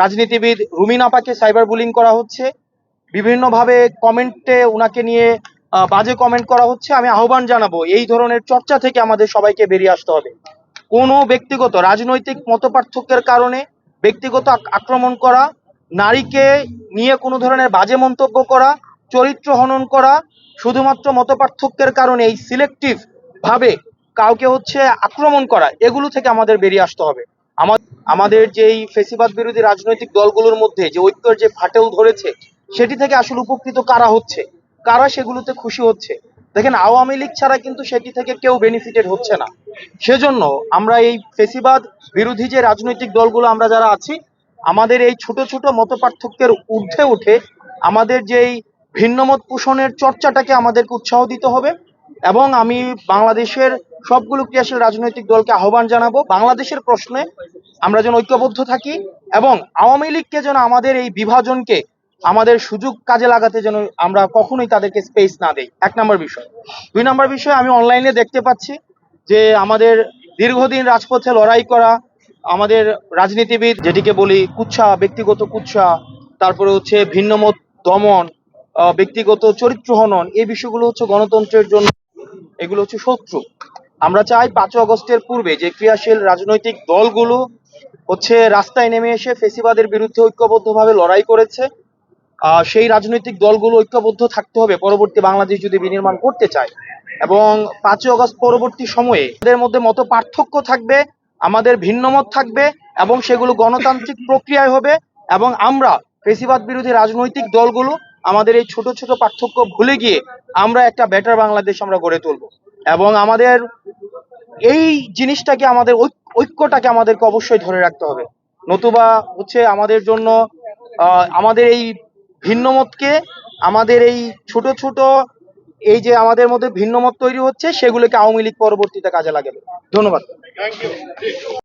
রাজনীতিবিদ রুমিন আপাকে cyber bullying করা হচ্ছে। বিভিন্নভাবে কমেন্টে ওনাকে নিয়ে বাজে কমেন্ট করা হচ্ছে। আমি আহ্বান জানাব, এই ধরনের চর্চা থেকে আমাদের সবাইকে বেরিয়ে আসতে হবে। কোনো ব্যক্তিগত রাজনৈতিক মতপার্থক্যের কারণে ব্যক্তিগত আক্রমণ করা, নারীকে নিয়ে কোনো ধরনের বাজে মন্তব্য করা, চরিত্র হনন করা, শুধুমাত্র মতপার্থক্যের কারণে এই সিলেক্টিভ ভাবে কাউকে হচ্ছে আক্রমণ করা, এগুলো থেকে আমাদের বেরিয়ে আসতে হবে। আমাদের যেই ফেসিবাদ বিরোধী রাজনৈতিক দলগুলোর মধ্যে যে ঐক্যের যে ফাটেল ধরেছে, সেটি থেকে আসলে উপকৃত কারা হচ্ছে? কারা সেগুলোতে খুশি হচ্ছে? দেখেন, আওয়ামী লীগ ছাড়া কিন্তু সেটি থেকে কেউ বেনিফিটেড হচ্ছে না। সেজন্য আমরা এই ফেসিবাদ বিরোধী যে রাজনৈতিক দলগুলো আমরা যারা আছি, আমাদের এই ছোট ছোট মত পার্থক্যের ঊর্ধ্বে উঠে আমাদের যেই ভিন্নমত পোষণের চর্চাটাকে আমাদেরকে উৎসাহ দিতে হবে এবং আমি বাংলাদেশের সবগুলো ক্রিয়াশীল রাজনৈতিক দলকে আহ্বান জানাব। বাংলাদেশের প্রশ্নে আমরা যেন ঐক্যবদ্ধ থাকি এবং আওয়ামী লীগকে যেন আমাদের এই বিভাজনকে আমাদের সুযোগ কাজে লাগাতে যেন আমরা কখনোই তাদেরকে স্পেস না দেই। এক নম্বর বিষয়। দুই নম্বর বিষয়, আমি অনলাইনে দেখতে পাচ্ছি যে আমাদের দীর্ঘদিন রাজপথে লড়াই করা আমাদের রাজনীতিবিদ, যেটিকে বলি কুচ্ছা ব্যক্তিগত কুচ্ছা তারপরে হচ্ছে ভিন্নমত দমন ব্যক্তিগত চরিত্র হনন, এই বিষয়গুলো হচ্ছে গণতন্ত্রের জন্য, এগুলো হচ্ছে শত্রু। আমরা চাই পাঁচই আগস্টের পূর্বে যে ক্রিয়াশীল রাজনৈতিক দলগুলো হচ্ছে রাস্তায় নেমে এসে ফেসিবাদের বিরুদ্ধে ঐক্যবদ্ধভাবে লড়াই করেছে। সেই রাজনৈতিক দলগুলো ঐক্যবদ্ধ থাকতে হবে পরবর্তী বাংলাদেশ যদি বিনির্মাণ করতে চায়। এবং পাঁচই আগস্ট পরবর্তী সময়ে আমাদের মধ্যে মত পার্থক্য থাকবে, আমাদের ভিন্নমত থাকবে এবং সেগুলো গণতান্ত্রিক প্রক্রিয়ায় হবে এবং আমরা ফেসিবাদ বিরোধী রাজনৈতিক দলগুলো আমাদের এই ছোট ছোট পার্থক্য ভুলে গিয়ে আমরা একটা বেটার বাংলাদেশ আমরা গড়ে তুলব। এবং আমাদের এই জিনিসটাকে আমাদের ঐক- ঐক্যটাকে আমাদেরকে অবশ্যই ধরে রাখতে হবে। নতুবা হচ্ছে আমাদের জন্য আমাদের এই ভিন্নমতকে, আমাদের এই ছোট ছোট, এই যে আমাদের মধ্যে ভিন্নমত তৈরি হচ্ছে, সেগুলোকে আওয়ামী লীগ পরবর্তীতে কাজে লাগাবে। ধন্যবাদ।